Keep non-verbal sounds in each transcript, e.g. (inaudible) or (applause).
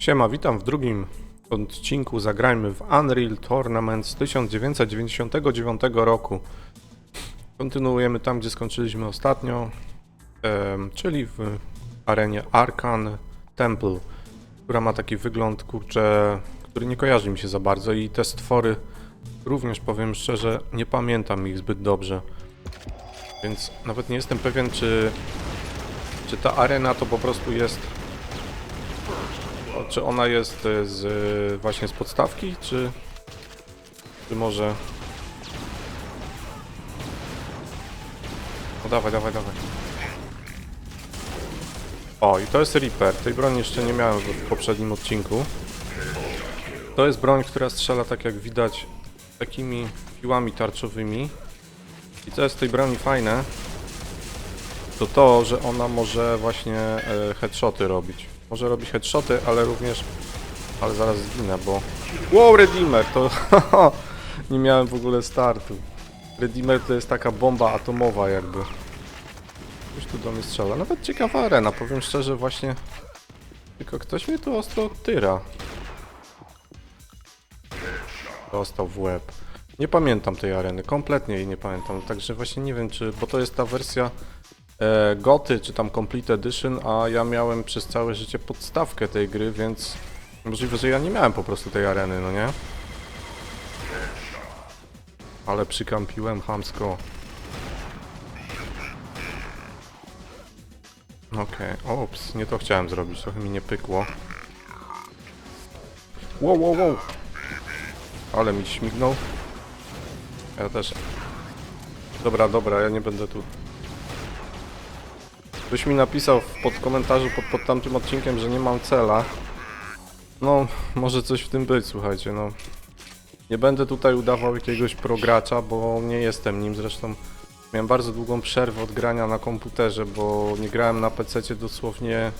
Siema, witam w drugim odcinku Zagrajmy w Unreal Tournament z 1999 roku. Kontynuujemy tam, gdzie skończyliśmy ostatnio, czyli w arenie Arkan Temple, która ma taki wygląd, kurczę, który nie kojarzy mi się za bardzo i te stwory również, powiem szczerze, nie pamiętam ich zbyt dobrze. Więc nawet nie jestem pewien, czy, czy ta arena to po prostu jest Czy ona jest e, z, e, właśnie z podstawki, czy, czy może... No dawaj, dawaj, dawaj. O, i to jest Reaper. Tej broni jeszcze nie miałem w poprzednim odcinku. To jest broń, która strzela, tak jak widać, takimi piłami tarczowymi. I co jest w tej broni fajne, to to, że ona może właśnie e, headshoty robić. Może robić headshoty, ale również... Ale zaraz zginę, bo... Wow, Redeemer! To... (laughs) nie miałem w ogóle startu. Redeemer to jest taka bomba atomowa jakby. Już tu do mnie strzela. Nawet ciekawa arena, powiem szczerze właśnie... Tylko ktoś mnie tu ostro tyra. Dostał w łeb. Nie pamiętam tej areny, kompletnie jej nie pamiętam, także właśnie nie wiem czy... Bo to jest ta wersja Goty, czy tam Complete Edition, a ja miałem przez całe życie podstawkę tej gry, więc możliwe, że ja nie miałem po prostu tej areny, no nie? Ale przykampiłem chamsko. Okej, ops, nie to chciałem zrobić, trochę mi nie pykło. Wow, wow, wow! Ale mi śmignął. Ja też. Dobra, dobra, ja nie będę tu Ktoś mi napisał w- pod komentarzu pod, pod tamtym odcinkiem, że nie mam cela. No, może coś w tym być, słuchajcie, no. Nie będę tutaj udawał jakiegoś progracza, bo nie jestem nim, zresztą miałem bardzo długą przerwę od grania na komputerze, bo nie grałem na PC dosłownie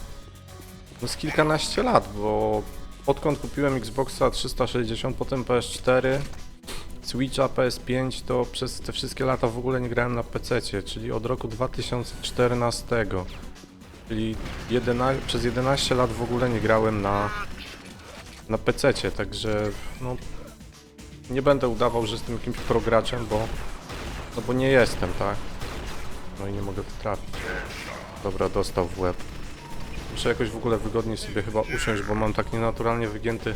no z kilkanaście lat, bo odkąd kupiłem Xboxa 360, potem PS4, Switcha, PS5, to przez te wszystkie lata w ogóle nie grałem na PC, czyli od roku 2014. Czyli 11, przez 11 lat w ogóle nie grałem na, na PC, także no, nie będę udawał, że jestem jakimś prograczem, bo, no bo nie jestem, tak? No i nie mogę trafić. Dobra, dostał w łeb. Muszę jakoś w ogóle wygodniej sobie chyba usiąść, bo mam tak nienaturalnie wygięty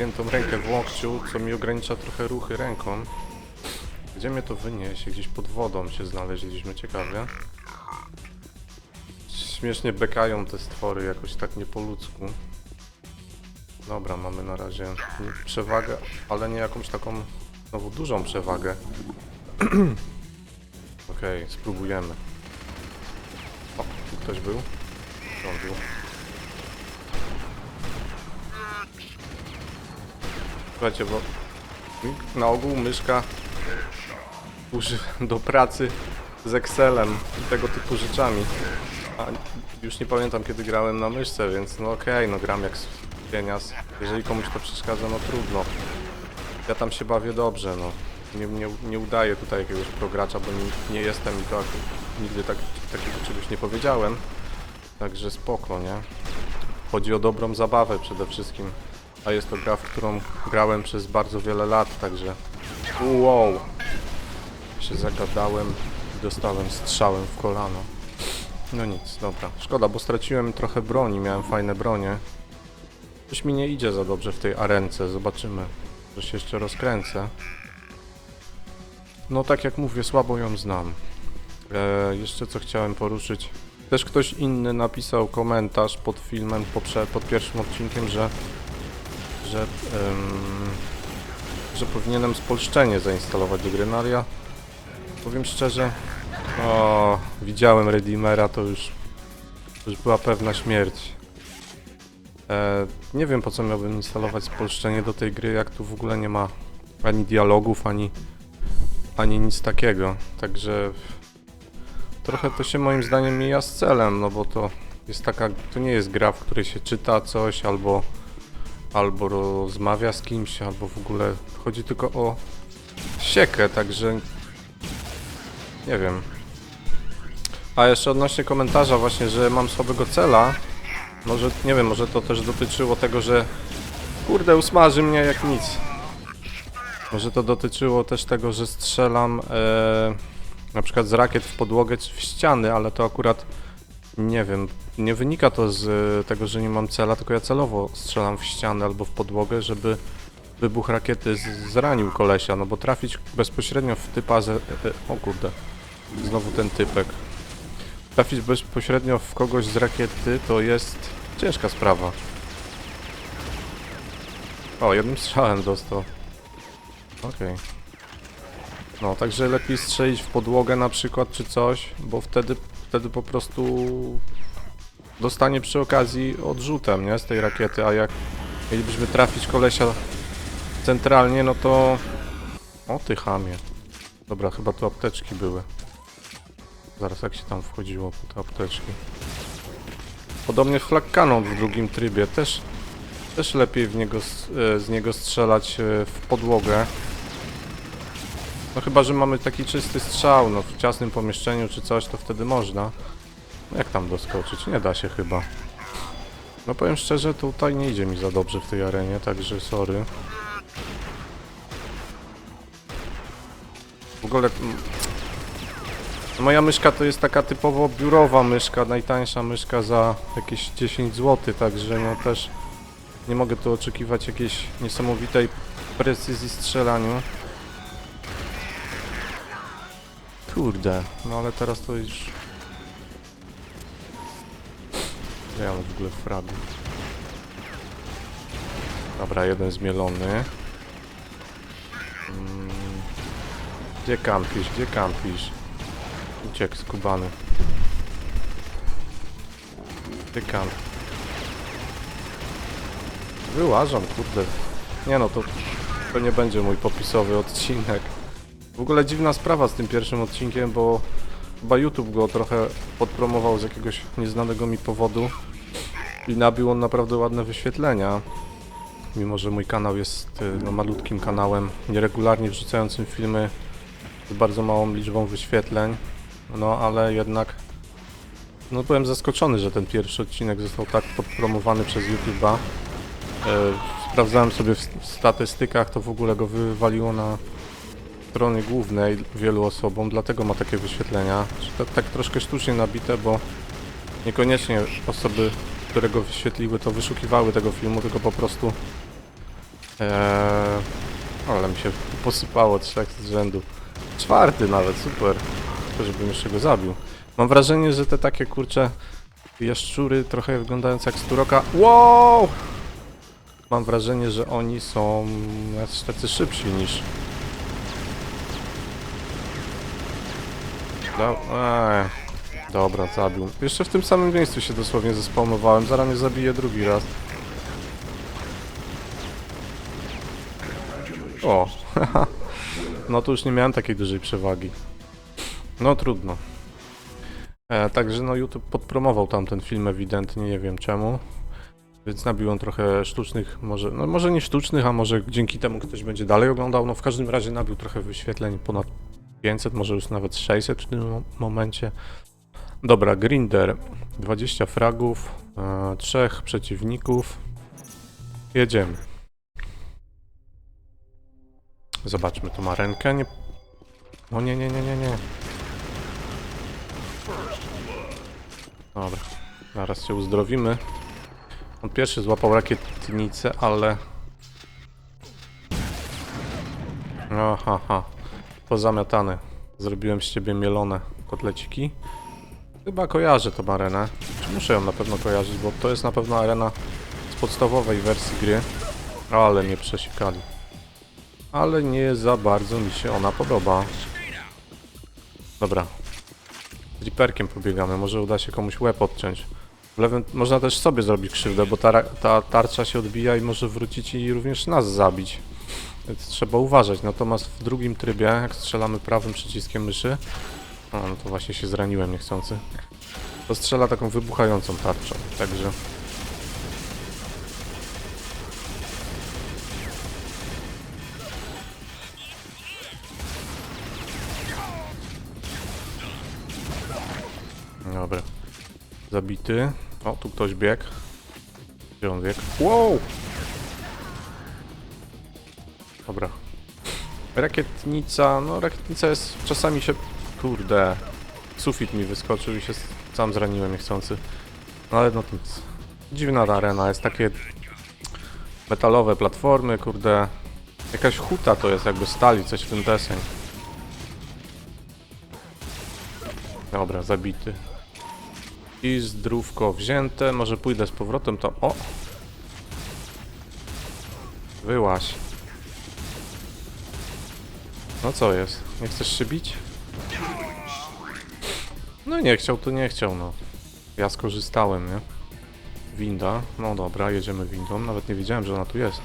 wygiętą rękę w łokciu, co mi ogranicza trochę ruchy ręką. Gdzie mnie to wyniesie? Gdzieś pod wodą się znaleźliśmy, ciekawie. Śmiesznie bekają te stwory jakoś tak nie po ludzku. Dobra, mamy na razie przewagę, ale nie jakąś taką znowu dużą przewagę. (clears throat) Okej, spróbujemy. O, tu ktoś był? Gdzie on był? Słuchajcie, bo na ogół myszka służy do pracy z Excelem i tego typu rzeczami. A już nie pamiętam kiedy grałem na myszce, więc no okej, no gram jak pienias. Jeżeli komuś to przeszkadza, no trudno. Ja tam się bawię dobrze, no. Nie, nie, nie udaję tutaj jakiegoś progracza, bo nie, nie jestem i to nigdy tak, takiego czegoś nie powiedziałem. Także spoko, nie? Chodzi o dobrą zabawę przede wszystkim. A jest to gra, w którą grałem przez bardzo wiele lat, także... Wow! Się zagadałem i dostałem strzałem w kolano. No nic, dobra. Szkoda, bo straciłem trochę broni, miałem fajne bronie. Coś mi nie idzie za dobrze w tej arence, zobaczymy. Że się jeszcze rozkręcę. No tak jak mówię, słabo ją znam. E, jeszcze co chciałem poruszyć. Też ktoś inny napisał komentarz pod filmem, pod pierwszym odcinkiem, że że, em, że powinienem spolszczenie zainstalować do gry, no powiem szczerze, o, widziałem Redeemera, to już, już była pewna śmierć. E, nie wiem po co miałbym instalować spolszczenie do tej gry, jak tu w ogóle nie ma ani dialogów, ani, ani nic takiego, także trochę to się moim zdaniem mija z celem, no bo to jest taka, to nie jest gra, w której się czyta coś albo albo rozmawia z kimś, albo w ogóle chodzi tylko o siekę, także nie wiem. A jeszcze odnośnie komentarza właśnie, że mam słabego cela, Może, nie wiem, może to też dotyczyło tego, że kurde, usmaży mnie jak nic. Może to dotyczyło też tego, że strzelam e, na przykład z rakiet w podłogę czy w ściany, ale to akurat nie wiem, nie wynika to z e, tego, że nie mam cela, tylko ja celowo strzelam w ścianę albo w podłogę, żeby wybuch rakiety zranił kolesia, no bo trafić bezpośrednio w typa. E, o kurde, znowu ten typek. Trafić bezpośrednio w kogoś z rakiety to jest ciężka sprawa. O, jednym strzałem dostał. Okej. No, także lepiej strzelić w podłogę na przykład, czy coś, bo wtedy, wtedy po prostu dostanie przy okazji odrzutem, nie, z tej rakiety, a jak mielibyśmy trafić kolesia centralnie, no to... O, ty chamie. Dobra, chyba tu apteczki były. Zaraz jak się tam wchodziło po te apteczki. Podobnie flag cannon w drugim trybie, też, też lepiej w niego, e, z niego strzelać e, w podłogę. No chyba, że mamy taki czysty strzał, no w ciasnym pomieszczeniu czy coś, to wtedy można. No jak tam doskoczyć? Nie da się chyba. No powiem szczerze, tutaj nie idzie mi za dobrze w tej arenie, także sorry. W ogóle... mm, Moja myszka to jest taka typowo biurowa myszka, najtańsza myszka za jakieś 10 zł, także no też nie mogę tu oczekiwać jakiejś niesamowitej precyzji strzelaniu. Kurde, no ale teraz to już... Ja mam w ogóle fragi. Dobra, jeden zmielony. Mm. Gdzie kampisz, gdzie kampisz? Uciekł skubany. Gdzie kamp? Wyłażam, kurde. Nie no, to, to nie będzie mój popisowy odcinek. W ogóle dziwna sprawa z tym pierwszym odcinkiem, bo chyba YouTube go trochę podpromował z jakiegoś nieznanego mi powodu i nabił on naprawdę ładne wyświetlenia. Mimo, że mój kanał jest y, no, malutkim kanałem, nieregularnie wrzucającym filmy z bardzo małą liczbą wyświetleń, no ale jednak no byłem zaskoczony, że ten pierwszy odcinek został tak podpromowany przez YouTube'a. E, sprawdzałem sobie w statystykach, to w ogóle go wywaliło na stronie głównej wielu osobom, dlatego ma takie wyświetlenia. Tak, tak troszkę sztucznie nabite, bo niekoniecznie osoby, które go wyświetliły, to wyszukiwały tego filmu, tylko po prostu Eee, ale mi się posypało trzech z rzędu. Czwarty nawet, super. Tylko żebym jeszcze go zabił. Mam wrażenie, że te takie kurcze jaszczury trochę wyglądające jak sturoka. Wow! Mam wrażenie, że oni są tacy szybsi niż... Do... Eee, dobra, zabił. Jeszcze w tym samym miejscu się dosłownie zespawnowałem. Zaraz mnie zabije drugi raz. O, (laughs) no to już nie miałem takiej dużej przewagi. No trudno. E, także no YouTube podpromował tamten film ewidentnie, nie wiem czemu. Więc nabił on trochę sztucznych, może, no może nie sztucznych, a może dzięki temu ktoś będzie dalej oglądał. No w każdym razie nabił trochę wyświetleń, ponad 500, może już nawet 600 w tym mo- momencie. Dobra, Grinder, 20 fragów, e, trzech przeciwników. Jedziemy. Zobaczmy, tu ma rękę, nie... O nie, nie, nie, nie, nie. Dobra, zaraz się uzdrowimy. On pierwszy złapał rakietnicę, ale... No, ha, ha. Pozamiatany. Zrobiłem z ciebie mielone kotleciki. Chyba kojarzę tą arenę. Czy muszę ją na pewno kojarzyć, bo to jest na pewno arena z podstawowej wersji gry. Ale mnie przesikali ale nie za bardzo mi się ona podoba. Dobra. Z Reaperkiem pobiegamy, może uda się komuś łeb odciąć. W lewym można też sobie zrobić krzywdę, bo ta, ta tarcza się odbija i może wrócić i również nas zabić. Trzeba uważać. Natomiast w drugim trybie, jak strzelamy prawym przyciskiem myszy, o, no to właśnie się zraniłem niechcący, to strzela taką wybuchającą tarczą. Także Dobra. Zabity. O, tu ktoś biegł. Gdzie on wiek? Wow! Rakietnica, no rakietnica jest, czasami się, kurde, sufit mi wyskoczył i się sam zraniłem niechcący. No ale no nic. Dziwna ta arena, jest takie metalowe platformy, kurde. Jakaś huta to jest jakby stali, coś w ten deseń. Dobra, zabity. I zdrówko wzięte, może pójdę z powrotem to... O! Wyłaś. No co jest? Nie chcesz się bić? No nie chciał, to nie chciał, no. Ja skorzystałem, nie? Winda. No dobra, jedziemy windą. Nawet nie wiedziałem, że ona tu jest.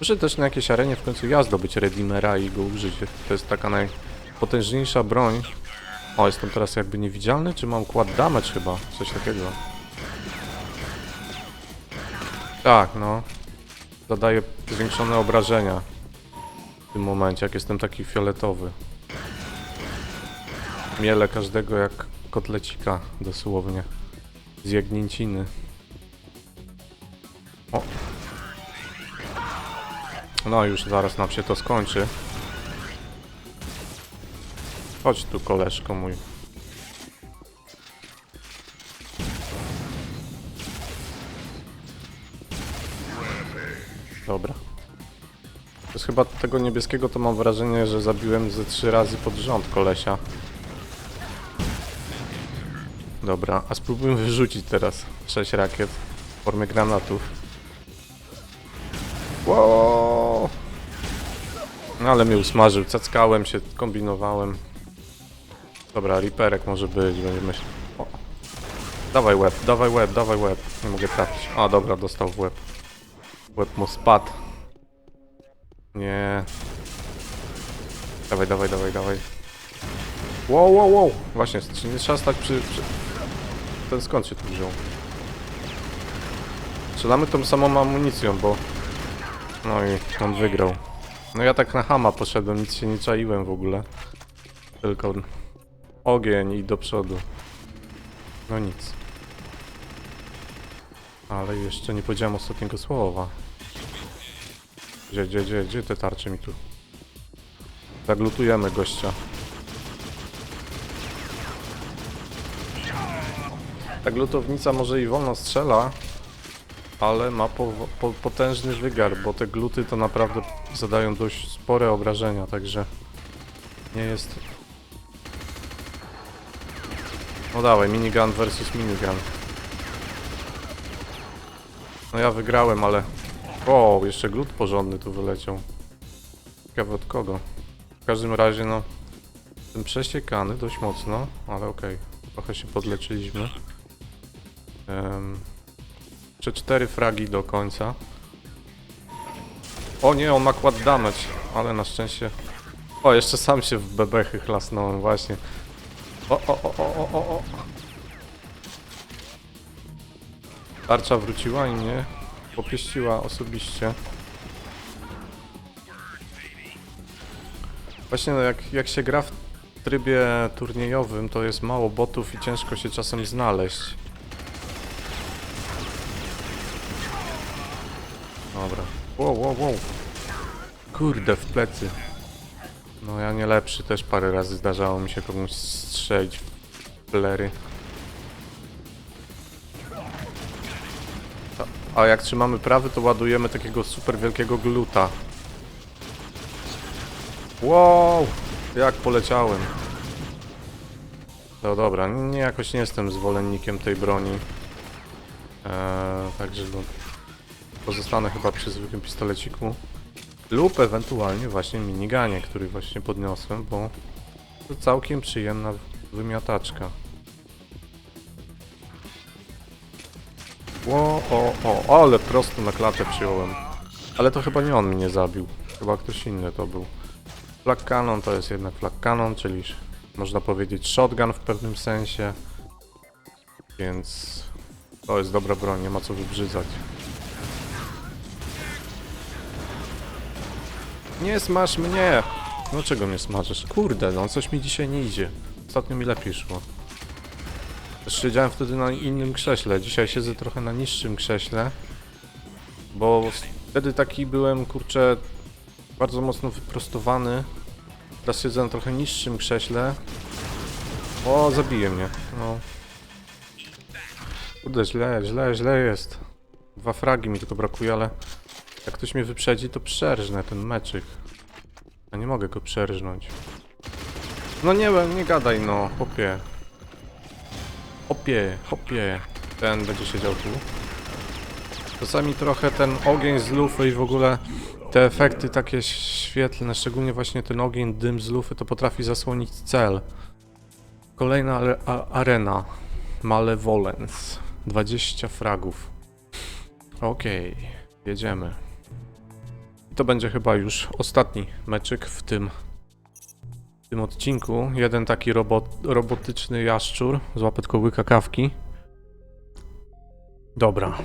Muszę też na jakiejś arenie w końcu ja zdobyć Redeemera i go użyć. To jest taka najpotężniejsza broń. O, jestem teraz jakby niewidzialny, czy mam quad damage chyba? Coś takiego. Tak, no. Zadaje zwiększone obrażenia. W tym momencie, jak jestem taki fioletowy. Miele każdego jak kotlecika, dosłownie. Z jagnięciny. O. No już zaraz nam się to skończy. Chodź tu koleżko mój. Dobra. Chyba tego niebieskiego to mam wrażenie, że zabiłem ze trzy razy pod rząd kolesia. Dobra, a spróbujmy wyrzucić teraz 6 rakiet w formie granatów. Wow! No ale mnie usmażył, cackałem się, kombinowałem. Dobra, riperek może być, będziemy się... O. Dawaj łeb, dawaj łeb, dawaj łeb. Nie mogę trafić. A dobra, dostał w łeb. Łeb mu spadł. Nie. Dawaj, dawaj, dawaj, dawaj. Wow, wow, wow. Właśnie, czy nie trzeba stać przy, przy... Ten skąd się tu wziął? Strzelamy tą samą amunicją, bo... No i on wygrał. No ja tak na hama poszedłem, nic się nie czaiłem w ogóle. Tylko ogień i do przodu. No nic. Ale jeszcze nie powiedziałem ostatniego słowa. Gdzie, gdzie, gdzie, gdzie te tarcze mi tu? Zaglutujemy gościa. Ta glutownica może i wolno strzela, ale ma po, po, potężny wygar, bo te gluty to naprawdę zadają dość spore obrażenia, także nie jest... No dawaj, minigun versus minigun. No ja wygrałem, ale... O, jeszcze glut porządny tu wyleciał. Ciekawe od kogo. W każdym razie, no... Jestem przesiekany dość mocno, ale okej. Trochę się podleczyliśmy. Um, jeszcze cztery fragi do końca. O nie, on ma kład damage, ale na szczęście... O, jeszcze sam się w bebechy chlasnąłem, właśnie. O, o, o, o, o, o, o. Tarcza wróciła i mnie popieściła osobiście. Właśnie no jak, jak się gra w trybie turniejowym, to jest mało botów i ciężko się czasem znaleźć. Dobra. Wow, wow, wow. Kurde, w plecy. No ja nie lepszy, też parę razy zdarzało mi się komuś strzelić w plery. A- jak trzymamy prawy, to ładujemy takiego super wielkiego gluta. Wow! Jak poleciałem. No dobra, nie jakoś nie jestem zwolennikiem tej broni. Eee, także no, pozostanę chyba przy zwykłym pistoleciku. Lub ewentualnie właśnie miniganie, który właśnie podniosłem, bo to całkiem przyjemna wymiataczka. Ło, o, o, ale prosto na klatę przyjąłem. Ale to chyba nie on mnie zabił. Chyba ktoś inny to był. Flak cannon to jest jednak flak cannon, czyli można powiedzieć shotgun w pewnym sensie. Więc to jest dobra broń, nie ma co wybrzydzać. Nie smaż mnie! No czego mnie smażysz? Kurde, no coś mi dzisiaj nie idzie. Ostatnio mi lepiej szło. Siedziałem wtedy na innym krześle. Dzisiaj siedzę trochę na niższym krześle. Bo wtedy taki byłem, kurczę, bardzo mocno wyprostowany. Teraz siedzę na trochę niższym krześle. O, zabije mnie. No. Kurde, źle, źle, źle jest. Dwa fragi mi tylko brakuje, ale jak ktoś mnie wyprzedzi, to przerżnę ten meczyk. Ja nie mogę go przerżnąć. No nie, nie gadaj no, hopie. Hopie, hopie. Ten będzie siedział tu. Czasami trochę ten ogień z lufy i w ogóle te efekty takie świetlne, szczególnie właśnie ten ogień, dym z lufy, to potrafi zasłonić cel. Kolejna arena. Malevolence. 20 fragów. Okej, jedziemy. I to będzie chyba już ostatni meczyk w tym, w tym odcinku. Jeden taki robot, robotyczny jaszczur. Złapę tylko łyka kawki. Dobra,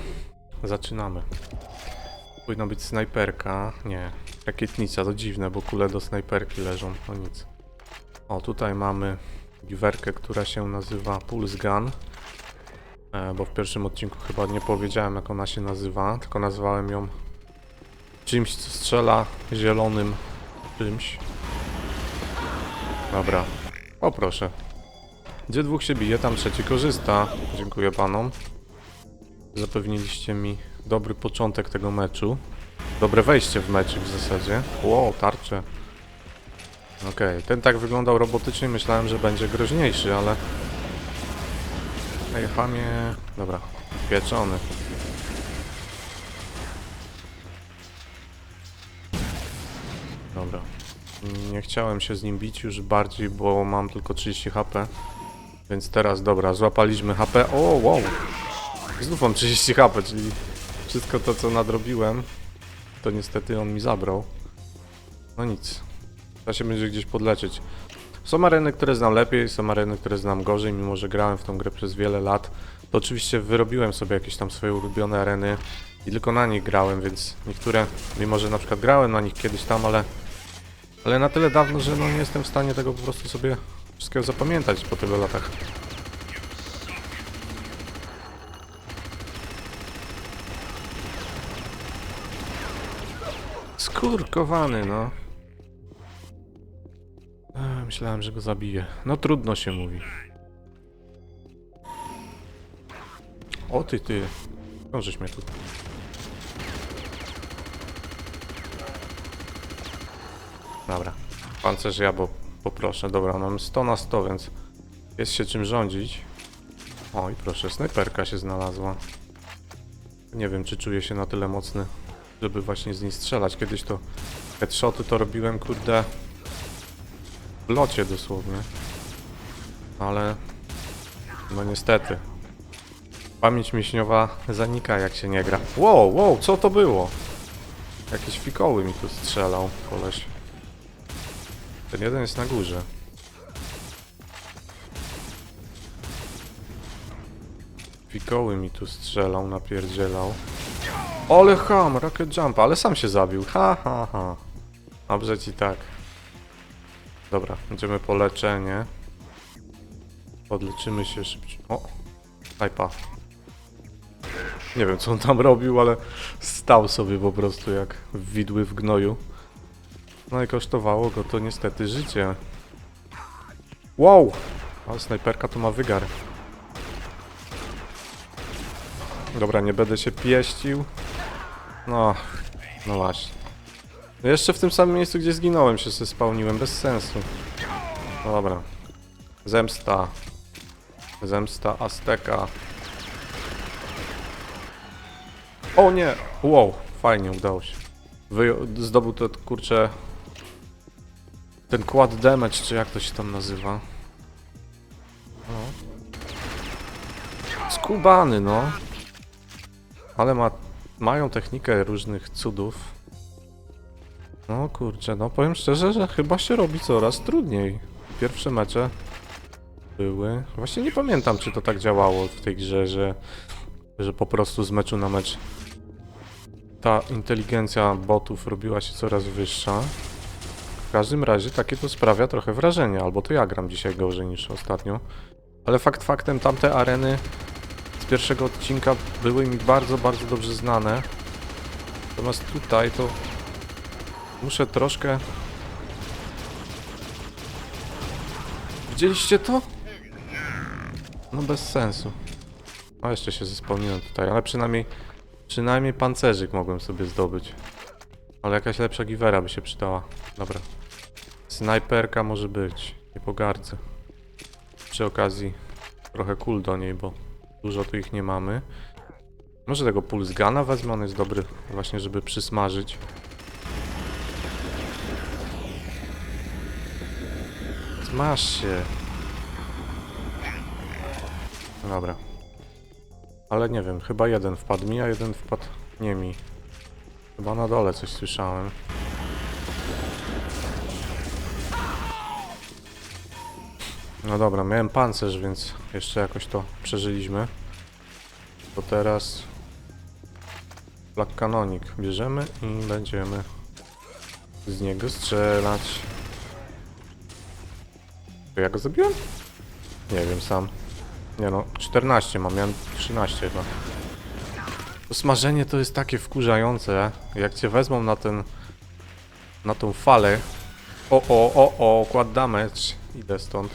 zaczynamy. Powinna być snajperka. Nie, rakietnica, to dziwne, bo kule do snajperki leżą. No nic. O, tutaj mamy giwerkę, która się nazywa Pulse Gun. E, bo w pierwszym odcinku chyba nie powiedziałem, jak ona się nazywa, tylko nazwałem ją czymś, co strzela zielonym czymś. Dobra. O proszę. Gdzie dwóch się bije, tam trzeci korzysta. Dziękuję panom. Zapewniliście mi dobry początek tego meczu. Dobre wejście w mecz w zasadzie. Ło, tarcze. Okej, ten tak wyglądał robotycznie, myślałem, że będzie groźniejszy, ale... Ej, chamie... Dobra, pieczony. Nie chciałem się z nim bić już bardziej, bo mam tylko 30 HP. Więc teraz, dobra, złapaliśmy HP. O, wow! Znów mam 30 HP, czyli wszystko to, co nadrobiłem, to niestety on mi zabrał. No nic. Trzeba się będzie gdzieś podleczyć. Są areny, które znam lepiej, są areny, które znam gorzej, mimo że grałem w tą grę przez wiele lat. To oczywiście wyrobiłem sobie jakieś tam swoje ulubione areny i tylko na nich grałem, więc niektóre, mimo że na przykład grałem na nich kiedyś tam, ale, ale na tyle dawno, że no nie jestem w stanie tego po prostu sobie wszystkiego zapamiętać po tylu latach. Skurkowany, no. Myślałem, że go zabiję. No trudno się mówi. O ty, ty. Zdążysz mnie tu. Dobra. Pancerz ja, bo poproszę. Dobra, mam 100 na 100, więc jest się czym rządzić. O i proszę, snajperka się znalazła. Nie wiem, czy czuję się na tyle mocny, żeby właśnie z niej strzelać. Kiedyś to headshoty to robiłem, kurde, w locie dosłownie. Ale no niestety. Pamięć mięśniowa zanika jak się nie gra. Wow, wow, co to było? Jakieś fikoły mi tu strzelał, koleś. Ten jeden jest na górze. Fikoły mi tu strzelał, napierdzielał. Ole ham, rocket jump, ale sam się zabił. Ha, ha, ha. Dobrze ci tak. Dobra, będziemy po leczenie. Podleczymy się szybciej. O! Snajpa. Nie wiem co on tam robił, ale stał sobie po prostu jak widły w gnoju. No i kosztowało go to niestety życie. Wow! Ale snajperka to ma wygar. Dobra, nie będę się pieścił. No, no właśnie. No jeszcze w tym samym miejscu, gdzie zginąłem się spełniłem, bez sensu. No dobra. Zemsta. Zemsta Azteka. O nie! Wow, fajnie udało się. Wyjo- zdobył to kurczę. Ten quad damage, czy jak to się tam nazywa? No. Skubany, no. Ale ma, mają technikę różnych cudów. No kurczę, no powiem szczerze, że chyba się robi coraz trudniej. Pierwsze mecze były. Właśnie nie pamiętam, czy to tak działało w tej grze, że, że po prostu z meczu na mecz ta inteligencja botów robiła się coraz wyższa. W każdym razie takie to sprawia trochę wrażenie, albo to ja gram dzisiaj gorzej niż ostatnio. Ale fakt faktem tamte areny z pierwszego odcinka były mi bardzo, bardzo dobrze znane. Natomiast tutaj to muszę troszkę... Widzieliście to? No bez sensu. O, jeszcze się zespełniłem tutaj, ale przynajmniej przynajmniej pancerzyk mogłem sobie zdobyć. Ale jakaś lepsza giwera by się przydała. Dobra. Snajperka może być. Nie pogardzę. Przy okazji trochę kul do niej, bo dużo tu ich nie mamy. Może tego pulse guna wezmę, on jest dobry właśnie, żeby przysmażyć. Smaż się. Dobra. Ale nie wiem, chyba jeden wpadł mi, a jeden wpadł nie mi. Chyba na dole coś słyszałem. No dobra, miałem pancerz, więc jeszcze jakoś to przeżyliśmy. To teraz Black Canonik bierzemy i będziemy z niego strzelać. To ja go zabiłem? Nie wiem sam. Nie no, 14 mam, miałem 13 chyba. To smażenie to jest takie wkurzające, jak cię wezmą na ten... na tą falę. O, o, o, o, kład damage. Idę stąd.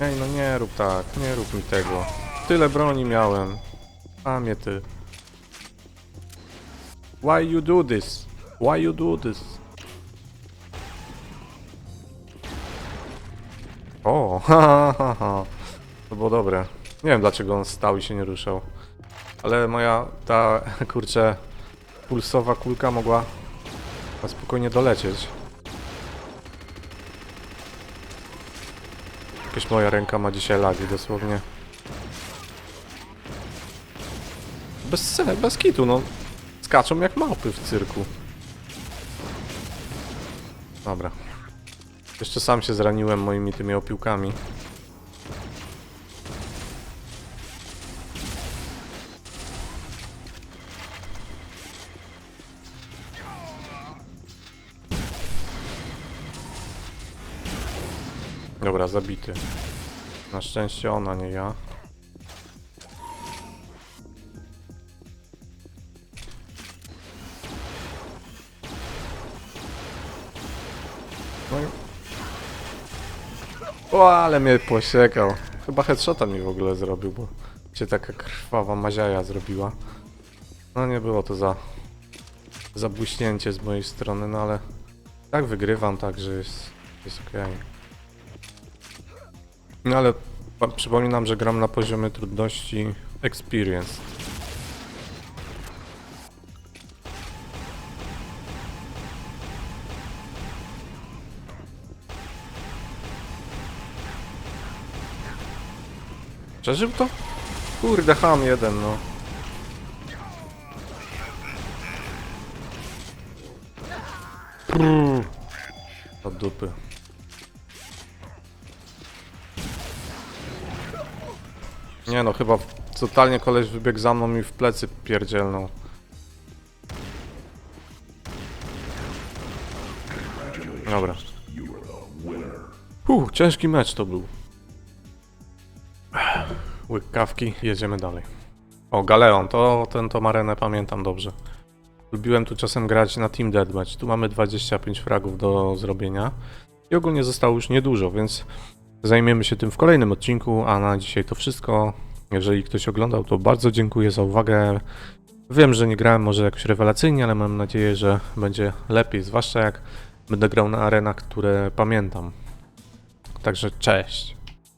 Ej, no nie rób tak, nie rób mi tego. Tyle broni miałem. A mnie ty. Why you do this? Why you do this? O, ha, (laughs) ha, ha, ha. To było dobre. Nie wiem dlaczego on stał i się nie ruszał. Ale moja ta (laughs) kurczę pulsowa kulka mogła spokojnie dolecieć. Jakaś moja ręka ma dzisiaj lagi dosłownie. Bez, bez kitu, no. Skaczą jak małpy w cyrku. Dobra. Jeszcze sam się zraniłem moimi tymi opiłkami. Zabity. Na szczęście ona, nie ja. No. O, ale mnie posiekał. Chyba headshota mi w ogóle zrobił, bo się taka krwawa maziaja zrobiła. No nie było to za... zabłyśnięcie z mojej strony, no ale... Tak wygrywam, także jest... jest okej. No ale przypominam, że gram na poziomie trudności Experience. Przeżył to? Kurde, ham jeden, no. Prrr. Od dupy. Nie no, chyba totalnie koleś wybiegł za mną i w plecy pierdzielnął. Dobra. Uff, ciężki mecz to był. Łyk kawki, jedziemy dalej. O, Galeon, to ten tą arenę pamiętam dobrze. Lubiłem tu czasem grać na Team Deathmatch. Tu mamy 25 fragów do zrobienia. I ogólnie zostało już niedużo, więc Zajmiemy się tym w kolejnym odcinku, a na dzisiaj to wszystko. Jeżeli ktoś oglądał, to bardzo dziękuję za uwagę. Wiem, że nie grałem może jakoś rewelacyjnie, ale mam nadzieję, że będzie lepiej, zwłaszcza jak będę grał na arenach, które pamiętam. Także cześć.